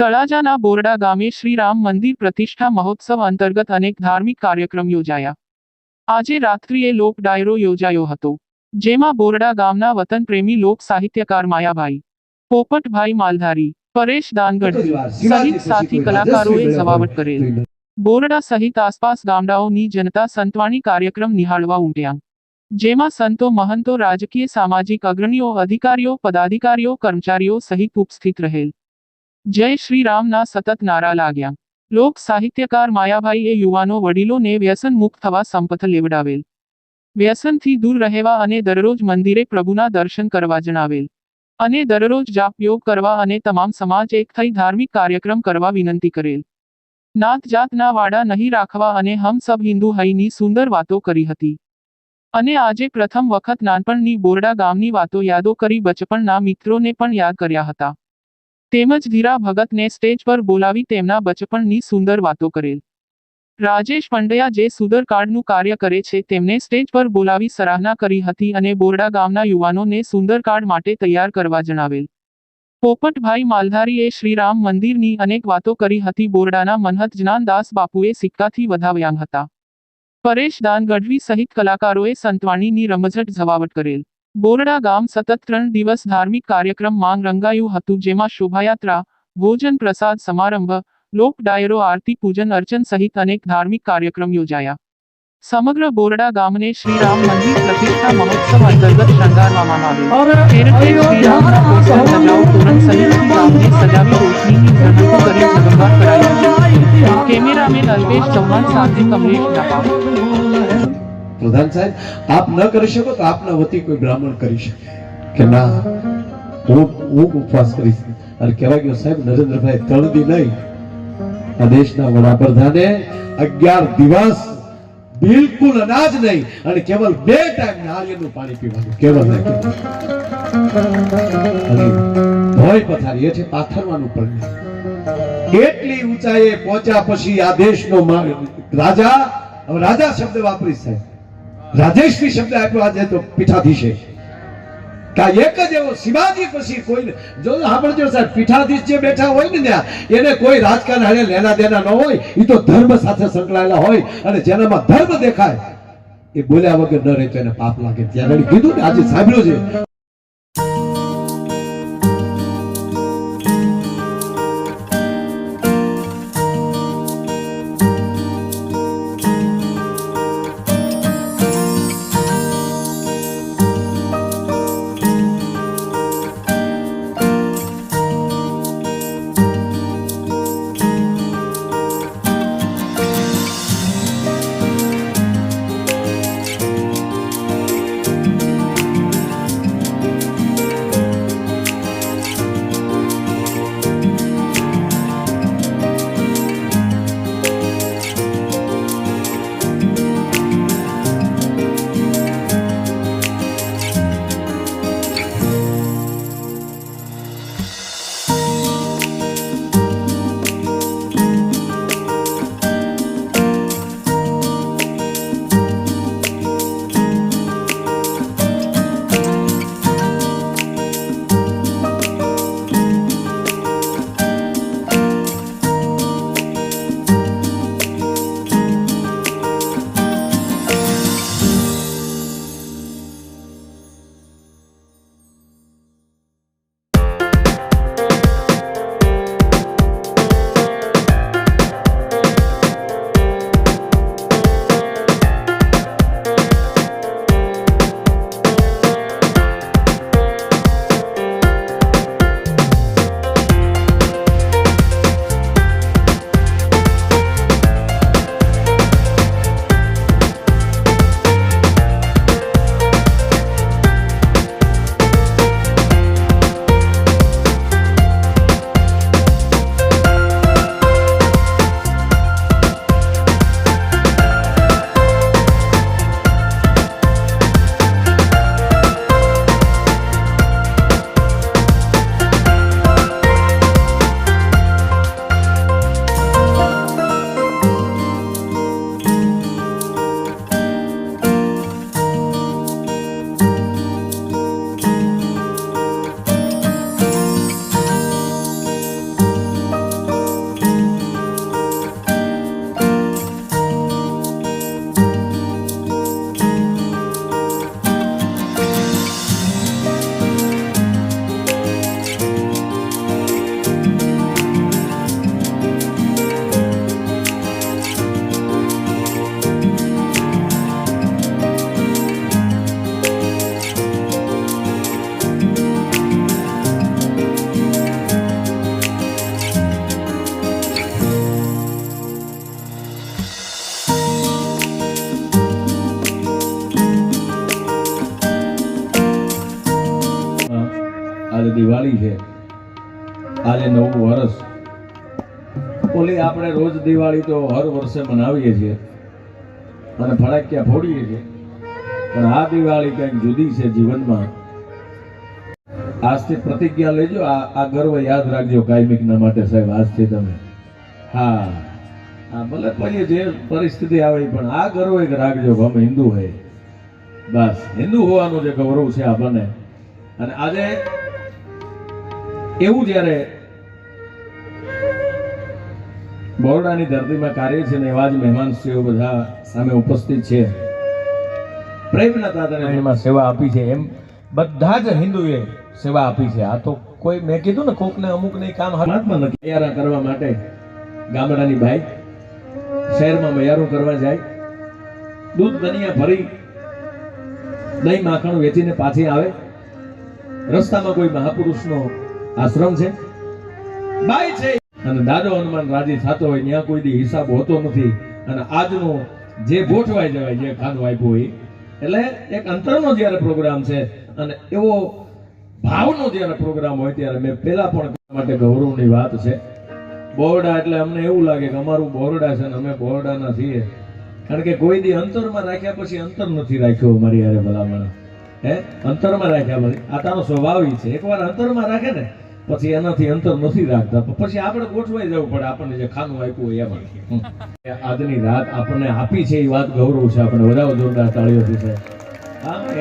તળાજાના બોરડા ગામે શ્રી રામ મંદિર પ્રતિષ્ઠા મહોત્સવ અંતર્ગત અનેક ધાર્મિક કાર્યક્રમ યોજાયા. આજે રાત્રિએ લોક ડાયરો યોજાયો હતો, જેમાં બોરડા ગામના વતન પ્રેમી લોક સાહિત્યકાર માયાભાઈ, પોપટભાઈ માલધારી, પરેશ દાનગઢ સહિત સાથી કલાકારોએ સવાવટ કરેલ. બોરડા સહિત આસપાસ ગામડાઓની જનતા સંતવાણી કાર્યક્રમ નિહાળવા ઉમટ્યા, જેમાં સંતો મહંતો રાજકીય સામાજિક અગ્રણીઓ, અધિકારીઓ, પદાધિકારીઓ, કર્મચારીઓ સહિત ઉપસ્થિત રહેલ. જય શ્રી રામના સતત નારા લાગ્યા. લોક સાહિત્યકાર માયાભાઈએ યુવાનો વડીલોને વ્યસન મુક્ત થવા સંપથ લેવડાવેલ. વ્યસનથી દૂર રહેવા અને દરરોજ મંદિરે પ્રભુના દર્શન કરવા જણાવેલ. અને દરરોજ જાપ યોગ કરવા અને તમામ સમાજ એક થઈ ધાર્મિક કાર્યક્રમ કરવા વિનંતી કરેલ. નાત જાતના વાડા નહીં રાખવા અને હમ સબ હિન્દુ હૈની સુંદર વાતો કરી હતી. અને આજે પ્રથમ વખત નાનપણની બોરડા ગામની વાતો યાદો કરી બચપણના મિત્રોને પણ યાદ કર્યા હતા. તેમજ ધીરા ભગતને સ્ટેજ પર બોલાવી તેમના બચપણની સુંદર વાતો કરેલ. રાજેશ પંડ્યા જે સુદર કાર્ડનું કાર્ય કરે છે તેમને સ્ટેજ પર બોલાવી સરાહના કરી હતી અને બોરડા ગામના યુવાનોને સુંદર કાર્ડ માટે તૈયાર કરવા જણાવેલ. પોપટભાઈ માલધારીએ શ્રીરામ મંદિરની અનેક વાતો કરી હતી બોરડાના મનહત જ્ઞાનદાસ બાપુએ સિક્કાથી વધાવ્યા હતા. પરેશ દાન ગઢવી સહિત કલાકારોએ સંતવાણીની રમઝટ ઝવાવટ કરેલ. બોરડા ગામ સતત ત્રણ દિવસ ધાર્મિક કાર્યક્રમ માંગ રંગાયું હતું જેમાં શોભાયાત્રા ભોજન પ્રસાદ સમારંભ લોક ડાયરો આરતી પૂજન અર્ચન સહિત અનેક ધાર્મિક કાર્યક્રમ યોજાયા સમગ્ર બોરડા ગામને શ્રી રામ મંદિર પ્રતિષ્ઠા મહોત્સવ અંતર્ગત શણગારવામાં આવ્યો કેમેરામેન અલ્પેશ ચૌહાણ સાથે કમલેશ ડાપા પ્રધાન સાહેબ, આપ ન કરી શકો તો આપના વતી કોઈ બ્રાહ્મણ કરી શકે. કે ના, હું હું ઉપવાસ કરીશ. અને કહેવાય ગયો, સાહેબ, નરેન્દ્રભાઈ ત્રણ દી નહીં. આ દેશના વડાપ્રધાને અગિયાર દિવસ બિલકુલ અનાજ નહીં અને કેવલ બે ટાઈમ નાળિયેરનું પાણી પીવાનું. કેવલ ને ભય પથારી, એ છે પાથરવાનું નહીં એટલી ઊંચાઈએ પહોંચ્યા પછી આ દેશનો રાજા, હવે રાજા શબ્દ વાપરીશ, સાહેબ. રાજેશ્રી શબ્દ આપ્યો આજે તો પીઠાધીશે. એક જ એવો શિવાજી પછી કોઈ જો સાંભળજો સાહેબ, પીઠાધીશ જે બેઠા હોય ને ત્યાં, એને કોઈ રાજકારણ હારે લેના દેના ન હોય એ તો ધર્મ સાથે સંકળાયેલા હોય અને જેનામાં ધર્મ દેખાય, એ બોલ્યા વગર ન રહે તો એને પાપ લાગે. ત્યાં કીધું ને, આજે સાંભળ્યું છે. દિવાળી તો હર વર્ષે મનાવીએ છીએ. અને ફટાક્યા ફોડીએ છીએ. પણ આ દિવાળી કંઈક જુદી છે જીવનમાં. આજથી પ્રતિજ્ઞા લેજો. આ આ ગર્વ યાદ રાખજો કાયમિકના માટે સાહેબ, આજથી તમે. હા. હા, ભલે પછી જે પરિસ્થિતિ આવે, પણ આ ગર્વ એક રાખજો અમે હિન્દુ હોય બસ, હિન્દુ હોવાનું જે ગૌરવ છે આપણને. અને આજે એવું જ્યારે બરોડાની ધરતીમાં કાર્ય છે ને એવા જ મહેમાનશ્રીઓ બધા સામે ઉપસ્થિત છે. પ્રેમના તાતણે એમાં સેવા આપી છે. એમ બધા જ હિન્દુએ સેવા આપી છે. આ તો કોઈ મેં કીધું ને કોકને અમુકને કામ હાથમાં નથી તૈયાર કરવા માટે ગામડાની ભાઈ શહેરમાં મૈયારું કરવા જાય. દૂધ દનિયા ભરી દહીં માખણ વેચીને પાછી આવે. રસ્તામાં કોઈ મહાપુરુષનો આશ્રમ છે. બાઈ છે. અને દાદો હનુમાન રાજી થતો હોય, ત્યાં કોઈ દી હિસાબ હોતો નથી. અને આજનું જે ગોઠવાઈ જવાય, જે ખાનું આપ્યું હોય, એટલે એક અંતરનો જ્યારે પ્રોગ્રામ છે, અને એવો ભાવનો જ્યારે પ્રોગ્રામ હોય, ત્યારે મેં પહેલા પણ માટે ગૌરવની વાત છે. બોરડા એટલે અમને એવું લાગે કે અમારું બોરડા છે ને અમે બોરડાના છીએ. કારણ કે કોઈ દી અંતરમાં રાખ્યા પછી અંતર નથી રાખ્યો અમારી યારે ભલામણ. હે? અંતરમાં રાખ્યા પછી. આ તારો સ્વભાવ છે. એકવાર અંતરમાં રાખે ને પછી એનાથી અંતર નથી રાખતા. પછી આપણે ગોઠવાઈ જવું પડે, આપણને જે ખાનું આપ્યું હોય એમાં. આજની રાત આપણને આપી છે એ વાત ગૌરવ છે. આપણે વધારે જોરદાર તાળીઓથી છે.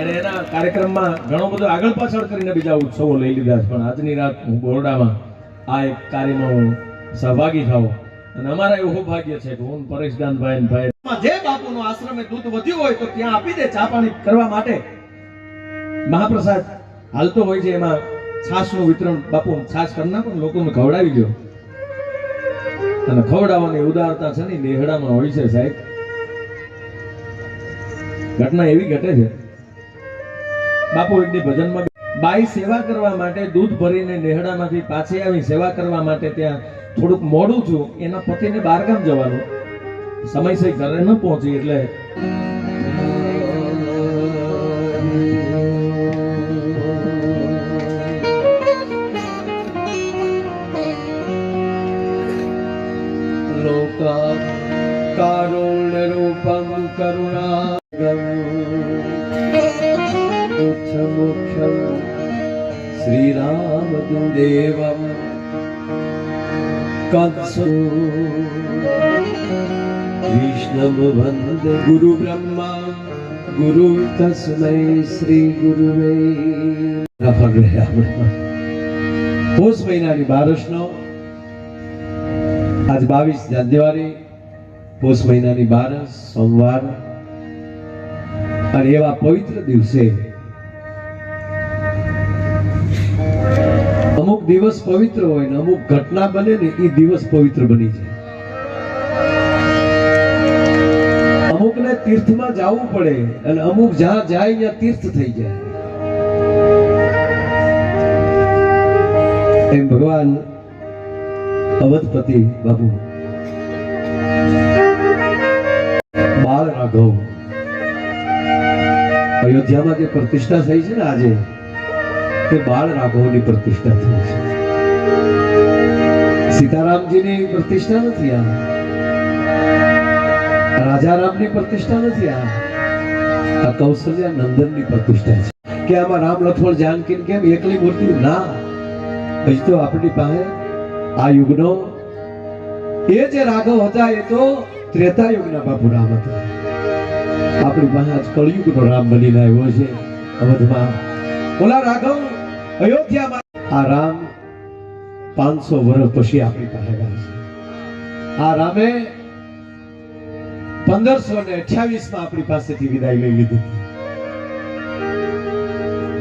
એના કાર્યક્રમમાં ઘણો બધો આગળ પાછળ કરીને બીજા ઉત્સવો લઈ લીધા પણ આજની રાત હું બોરડામાં આ એક કાર્યમાં હું સહભાગી થાઉં. અને અમારા એવું સૌભાગ્ય છે કે હું પરેશદાનભાઈ ભાઈ જે બાપુનો આશ્રમે દૂધ વધ્યું હોય તો ત્યાં આપી દે ચા પાણી કરવા માટે. મહાપ્રસાદ હાલતો હોય છે એમાં. છાશનું વિતરણ બાપુ છાસ કરી નાખો ને લોકોને ખવડાવી ગયો અને ખવડાવવાની ઉદારતા છે ને નેહડામાં હોય છે સાહેબ. ઘટના એવી ઘટે છે. બાપુ એકની ભજનમાં બાઈ સેવા કરવા માટે દૂધ ભરીને નેહડામાંથી પાછી આવી, સેવા કરવા માટે ત્યાં થોડુંક મોડું છું એના પતિને બહારગામ જવાનું. સમયસર ઘરે ન પહોંચી એટલે શ્રીરામદેવમ કંસ કૃષ્ણમ વંદે ગુરુ બ્રહ્મા ગુરુ તસ્મૈ શ્રી ગુરુવે પોષ મહિનાની બારસનો આજ બાવીસ જાન્યુઆરી, પોષ મહિનાની બારસ સોમવાર. અને એવા પવિત્ર દિવસે અમુક દિવસ પવિત્ર હોય ને અમુક ઘટના બને ને એ દિવસ પવિત્ર બની જાય. અમુકને તીર્થમાં જવું પડે અને અમુક જ્યાં જાય ત્યાં તીર્થ થઈ જાય. એમ ભગવાન અવધપતિ બાબુ. બાલ રાઘવ. અયોધ્યામાં જે પ્રતિષ્ઠા થઈ છે ને આજે, તે બાળ રાઘવની પ્રતિષ્ઠા થઈ છે. સીતારામજીની પ્રતિષ્ઠા નથી આ. રાજારામની પ્રતિષ્ઠા નથી આ. આ કૌશલ્યા નંદનની પ્રતિષ્ઠા છે. કે આમાં રામ લખમણ જાનકી કેમ એકલી મૂર્તિ? ના. હજી તો આપણી પાસે આ યુગનો એ જે રાઘવ હતા એ તો ત્રેતા યુગના બાપુ રામ હતા. આપણી પાસે આજ કળયુગનો રામ બનીને આવ્યો છે અવધમાં. ઓલા રાઘવ, અયોધ્યામાં આ રામ પાંચસો વર્ષ પછી આપણી પાસે આવ્યા છે. આ રામે પંદરસો ને અઠ્યાવીસમાં આપણી પાસેથી વિદાય લઈ લીધી.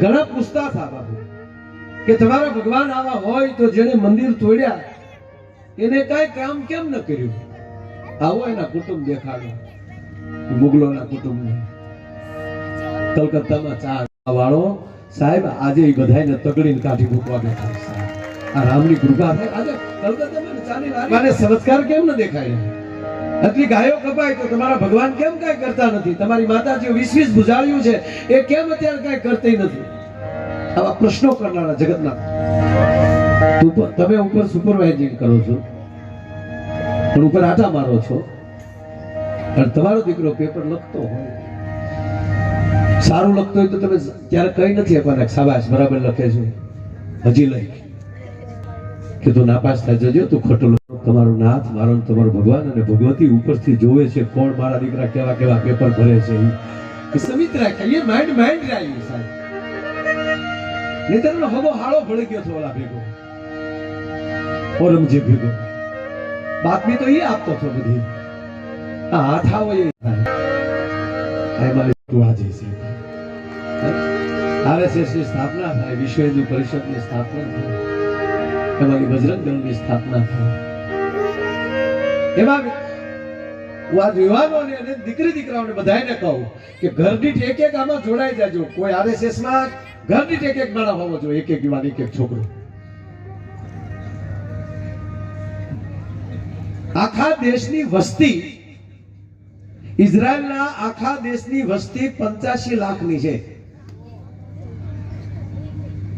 ઘણા પૂછતા હતા કે તમારા ભગવાન આવા હોય તો જેને મંદિર તોડ્યા, એને કઈ કામ કેમ ન કર્યું? આવો એના કુટુંબ દેખાડો. મુગલોના કુટુંબને. કલકત્તામાં ચા વાળો, સાહેબ, આજે એ બધાને તગડીને કાઢી મૂકવા બેઠા આ રામની કૃપા છે આજે કલકત્તામાં મને સંસ્કાર કેમ ન દેખાય? આટલી ગાયો કપાય તો તમારા ભગવાન કેમ કઈ કરતા નથી? તમારી માતાજીઓ વીસ વીસ ભુજાળ્યું છે. એ કેમ અત્યારે કઈ કરતી નથી? આવા પ્રશ્નો કરનારા જગતના. તમે ઉપર સુપરવાઇઝિંગ કરો છો. પણ ઉપર આટા મારો છો. અને તમારો દીકરો પેપર લખતો હોય. સારું લખતો હોય તો તમે ત્યારે કઈ નથી આપવાના સાબાશ બરાબર લખે છે. હજી લઈ કે તું નાપાસ થાય જજો, તું ખોટું. તમારો નાથ, મારો તમારો ભગવાન અને ભગવતી ઉપરથી જોવે છે કોણ મારા દીકરા કેવા કેવા પેપર ભરે છે. સમિત્રા રાખ્યા એ માઇન્ડ માઇન્ડ રાખ્યું સાહેબ. નહીં તો એનો હગો હાળો ભળી ગયો છે ઓલા ભેગો. ઓરંગજેબ ભેગો. બાતમી તો એ આપતો હતો બધી. હાથ આવો એ સ્થાપના બજરંગ એમાં યુવાનોને અને દીકરી દીકરાઓને બધાને કહું કે ઘર દીઠ એક એક આમાં જોડાઈ જાજો. કોઈ આરએસએસ માં ઘર દીઠ એક એક માણસ હોવો જોઈએ એક એક યુવાન એક એક છોકરો. આખા દેશની વસ્તી ઇઝરાયલના આખા દેશની વસ્તી પંચ્યાસી લાખની છે.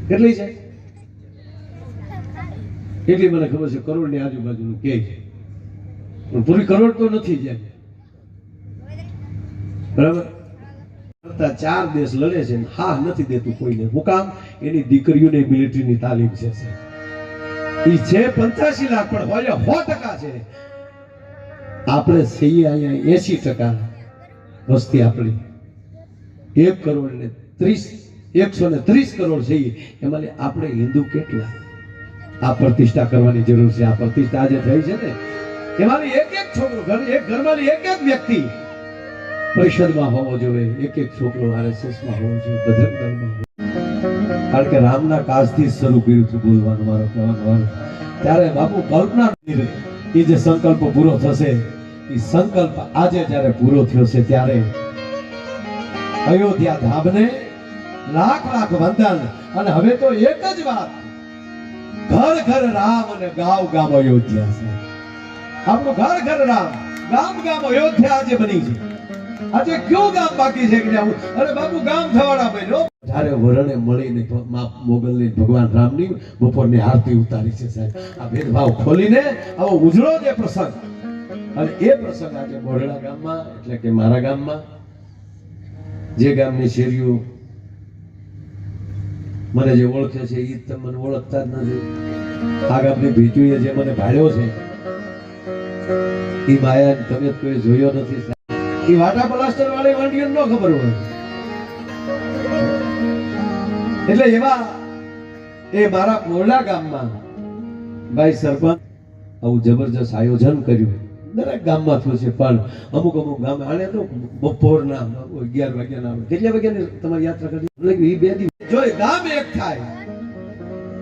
કેટલી છે? એટલી મને ખબર છે, કરોડની આજુબાજુનું કે છે. પણ પૂરી કરોડ તો નથી જેમ બરાબર? કરતા ચાર દેશ લડે છે હા નથી દેતું કોઈને હું કામ એની દીકરીઓને મિલિટરીની તાલીમ છે એ છે પંચ્યાસી લાખ, પણ હોય સો ટકા છે. આપણે છીએ અહીંયા એસી ટકા વસ્તી આપણી. એક કરોડ ને ત્રીસ, એકસો ને ત્રીસ કરોડ છીએ એમાં આપણે હિન્દુ કેટલા? આ પ્રતિષ્ઠા કરવાની જરૂર છે. આ પ્રતિષ્ઠા જે થઈ છે ને. એમાંથી એક એક છોકરો, ઘર, એક ઘરમાંથી એક એક વ્યક્તિ પરિષદમાં હોવો જોઈએ, એક એક છોકરો આરએસએસમાં હોવો જોઈએ બજરંગ દળમાં કારણ કે રામના કાજથી શરૂ કર્યું હતું બોલવાનું, મારો કહેવાનું ત્યારે બાપુ કલ્પના એ જે સંકલ્પ પૂરો થશે એ સંકલ્પ આજે જ્યારે પૂરો થયો છે ત્યારે અયોધ્યા ધામને લાખ લાખ વંદન. અને હવે તો એક જ વાત, ઘર ઘર રામ અને ગાવ ગામ અયોધ્યા છે. આપણું ઘર ઘર રામ, ગામ ગામ અયોધ્યા આજે બની છે. આજે કયું ગામ બાકી છે કે જ્યાં અરે બાપુ, ગામ થવાડા બન્યો જ્યારે વરણે મળીને મા- મોગલની ભગવાન રામની બપોરની આરતી ઉતારી છે સાહેબ. આ ભેદભાવ ખોલીને આવો ઉજળો જે પ્રસંગ. અને એ પ્રસંગ આજે બોરડા ગામમાં, એટલે કે મારા ગામમાં, જે ગામની શેરીઓ મને જે ઓળખે છે એ તમે મને ઓળખતા જ નથી. આ ગામની ભીચુએ જે મને ભાળ્યો છે એ માયા તમે કોઈ જોયો નથી એ વાટા પ્લાસ્ટર વાળી વાંડીઓ ન ખબર હોય. એટલે એવા એ મારા મોરલા ગામમાં ભાઈ સરપંચ આવું જબરજસ્ત આયોજન કર્યું. દરેક ગામમાં થયું છે, પણ અમુક અમુક ગામ આને તો બપોરના અગિયાર વાગ્યાના કેટલા વાગ્યાની તમારી યાત્રા કરી? કે બે દિવસ. જો એ ગામ એક થાય,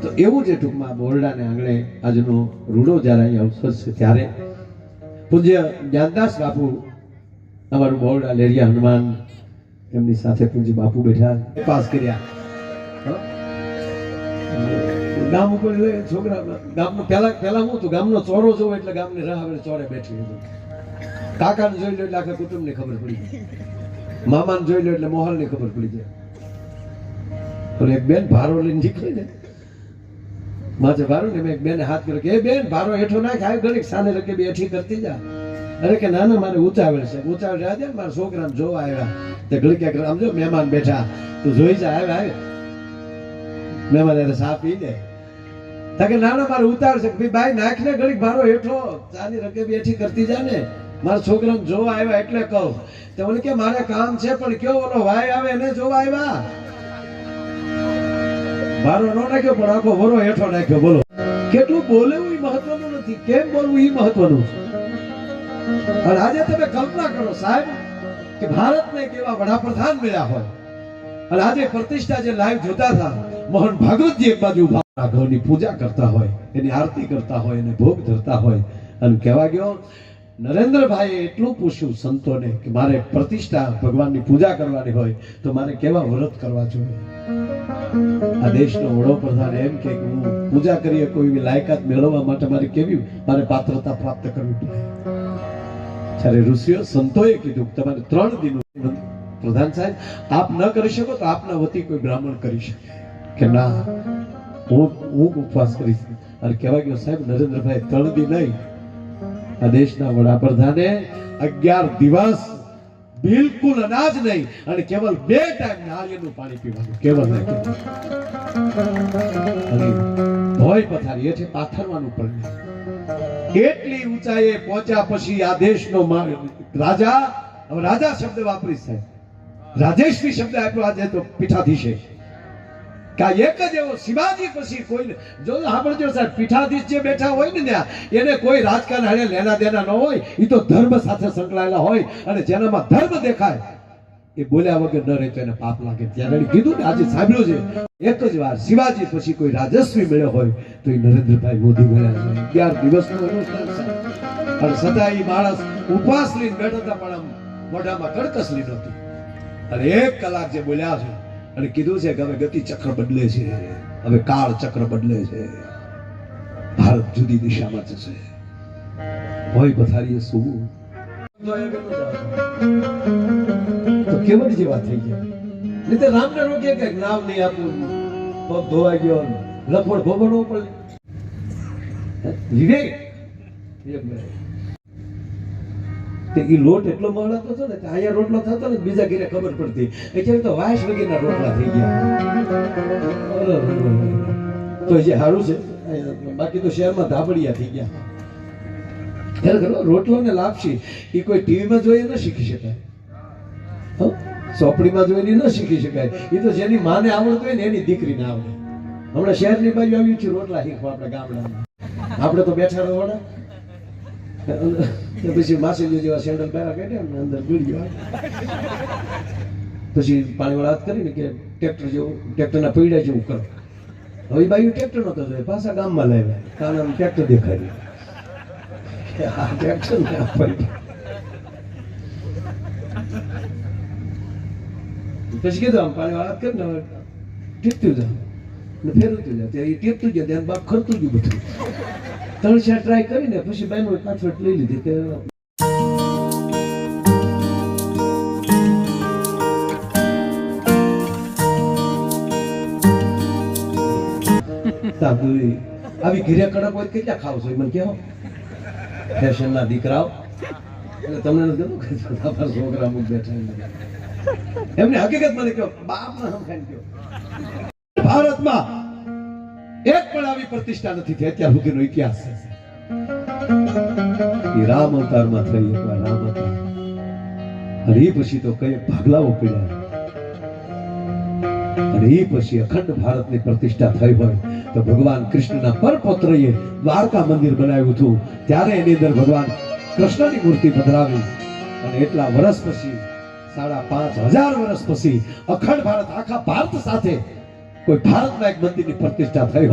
તો એવું છે ટૂંકમાં બોરડાને આંગણે આજનો રૂડો જ્યારે અહીં અવસર છે ત્યારે. પૂજ્ય જ્ઞાનદાસ બાપુ અમારું બોર્ડ લેરિયા હનુમાન, એમની સાથે પૂજ્ય બાપુ બેઠા. પાસ કર્યા. ગામ ઉપર છોકરા, ગામનો પહેલા પહેલા હું હતું, ગામનો ચોરો જોવો એટલે ગામની રાહ આવે ચોરે બેઠી હતી. કાકાને જોઈ લો એટલે આખા કુટુંબની ખબર પડી જાય મામાને જોઈ લો એટલે મોહલની ખબર પડી જાય અને એક બેન ભારો લઈને નીકળી ને. માથે ભારો ને મેં એક બેન હાથ કર્યો કે, એ બેન, ભારો હેઠો નાખ આવી ઘડીક સાને રકે બે હેઠી કરતી જા. અરે કે ના ના મારે ઉતાવળ છે. ઉતાવળ રાજા, મારા છોકરાને જોવા આવ્યા. તે ઘડીક આમ જો મહેમાન બેઠા. તું જોઈ જા, આવ્યા આવે મહેમાન એને સા પી દે કે ના ના મારે ઉતાવળ છે ભાઈ ભાઈ બાઈ નાખ ને ઘડીક ભારો હેઠો. ચાની રકે બેઠી કરતી જા ને. મારા છોકરાને જોવા આવ્યા એટલે કહું. તે મને કે મારે કામ છે, પણ કયો ઓલો ભાઈ આવે એને જોવા આવ્યા? ભારો નો નાખ્યો, પણ આખો વરો હેઠો નાખ્યો. બોલો, કેટલું બોલવું એ મહત્વનું નથી? કેમ બોલવું એ મહત્વનું? છે અને આજે તમે કલ્પના કરો સાહેબ કે ભારતને કેવા વડાપ્રધાન મળ્યા હોય. અને આજે પ્રતિષ્ઠા જે લાઈવ જોતા હતા, મોહન ભાગવતજી એક બાજુ ઘરની પૂજા કરતા હોય, એની આરતી કરતા હોય, એને ભોગ ધરતા હોય. અને કહેવા ગયો, નરેન્દ્રભાઈએ એટલું પૂછ્યું સંતોને કે મારે પ્રતિષ્ઠા ભગવાનની પૂજા કરવાની હોય, તો મારે કેવા વ્રત કરવા જોઈએ? આ દેશનો વડોપ્રધાન એમ કે, હું પૂજા કરીએ કોઈ લાયકાત મેળવવા માટે મારે કેવી, મારે પાત્રતા પ્રાપ્ત કરવી પડે. જ્યારે ઋષિઓ સંતોએ કીધું તમારે ત્રણ દિન પ્રધાન સાહેબ, આપ ન કરી શકો તો આપના વતી કોઈ બ્રાહ્મણ કરી શકે. કે ના, હું હું ઉપવાસ કરીશ. અને કહેવા ગયો, સાહેબ, નરેન્દ્રભાઈ, ત્રણ દી નહીં. આ દેશના વડાપ્રધાને અગિયાર દિવસ બિલકુલ અનાજ નહીં અને કેવલ બે ટાઈમ નાળિયેરનું પાણી પીવાનું. કેવલ નહીં ભોય પથારી એ છે પાથરવાનું પણ નહીં. એટલી ઊંચાઈએ પહોંચ્યા પછી આ દેશનો રાજા, હવે રાજા શબ્દ વાપરી સાહેબ. રાજેશ્રી શબ્દ આપ્યો આજે તો પીઠાધીશે. કે એક જ એવો શિવાજી પછી કોઈ જો સાંભળજો સાહેબ, પીઠાધીશ જે બેઠા હોય ને ત્યાં, એને કોઈ રાજકારણ હારે લેના દેના ન હોય એ તો ધર્મ સાથે સંકળાયેલા હોય અને જેનામાં ધર્મ દેખાય એ બોલ્યા વગર ન રહે તો એને પાપ લાગે. ત્યારે કીધું ને આજે સાંભળ્યું છે, એક જ વાર શિવાજી પછી કોઈ રાજસ્વી મળ્યો હોય તો એ નરેન્દ્રભાઈ મોદી મળ્યા છે. અગિયાર દિવસનો અનુષ્ઠાન છે. અને એ માણસ ઉપવાસ લઈને બેઠો હતા, પણ મોઢામાં લીધો હતો. અને એક કલાક જે બોલ્યા છે અને કીધું છે કે હવે ગતિ ચક્ર બદલે છે. હવે કાળ ચક્ર બદલે છે. ભારત જુદી દિશામાં જશે. હોય પથારીએ શું તો જેવા થઈ ગયા. નહીં તો રામને રોકે કે નામ નહીં આપવું પગ ધોવાઈ ગયો લખોડ ભોગવવો પડે વિવેક તે ઈ લોટ એટલો મળતો હતો ને કે આયા રોટલો થતો ને બીજા ઘરે ખબર પડતી. એટલે તો વાયસ વગેરેના રોટલા થઈ ગયા. તો જે સારું છે. બાકી તો શહેરમાં ધાબડિયા થઈ ગયા. રોટલો ને લાપસી. એ કોઈ ટીવીમાં જોઈ ન શીખી શકાય? ચોપડીમાં જોઈને ન શીખી શકાય. એ તો જેની માને આવડતું હોય ને એની દીકરીને આવડે. હમણાં શહેરની બાજુ આવ્યું છે, રોટલા શીખવા આપણે ગામડામાં. આપણે તો બેઠા. તો પછી માસીજી જેવા સેન્ડલ પહેરા કાઢ્યા ને અંદર ગળ્યો પછી પાણીવાળા હાથ કરીને કે ટ્રેક્ટર જેવું, ટ્રેક્ટરના પૈડા જેવું કરો. હવે બાયું ટ્રેક્ટર નતો જોઈએ પાછા ગામમાં લાવ્યા. આમ ટ્રેક્ટર દેખાડ્યું. આ ટ્રેક્ટર ને આ પૈડા પછી કીધું આમ પાણીવાળા હાથ કરીને હવે ટીપતું જાવ ને ફેરવતું જાવ ત્યારે ટીપતું જાય ત્યાં બાપ ખરતું ગયું બધું ત્રણ ચાર ટ્રાય કરીને પછી બેનો પાછળ લઈ લીધી કે તાંદુરી. આવી ઘીરે કડક હોય કેટલા ખાવ છો? એ મને કહો. ફેશનના દીકરાઓ. એટલે તમને નથી છોકરા બેઠા. એમને હકીકતમાં કહો, બાપના સમખાઈને કહો. ભારતમાં એક પણ આવી પ્રતિષ્ઠા નથી થઈ, અત્યાર સુધીનો ઇતિહાસ. એ રામ અવતારમાં થઈ એકવાર રામ અવતાર. અને એ પછી તો કઈ ભાગલાઓ પીડ્યા અને એ પછી અખંડ ભારતની પ્રતિષ્ઠા થઈ હોય તો ભગવાન કૃષ્ણના પરપોત્રએ દ્વારકા મંદિર બનાવ્યું હતું. ત્યારે એની અંદર ભગવાન કૃષ્ણની મૂર્તિ પધરાવી અને એટલા વર્ષ પછી સાડા પાંચ હજાર વર્ષ પછી અખંડ ભારત આખા ભારત સાથે કોઈ ભારતના એક મંદિરની પ્રતિષ્ઠા થઈ.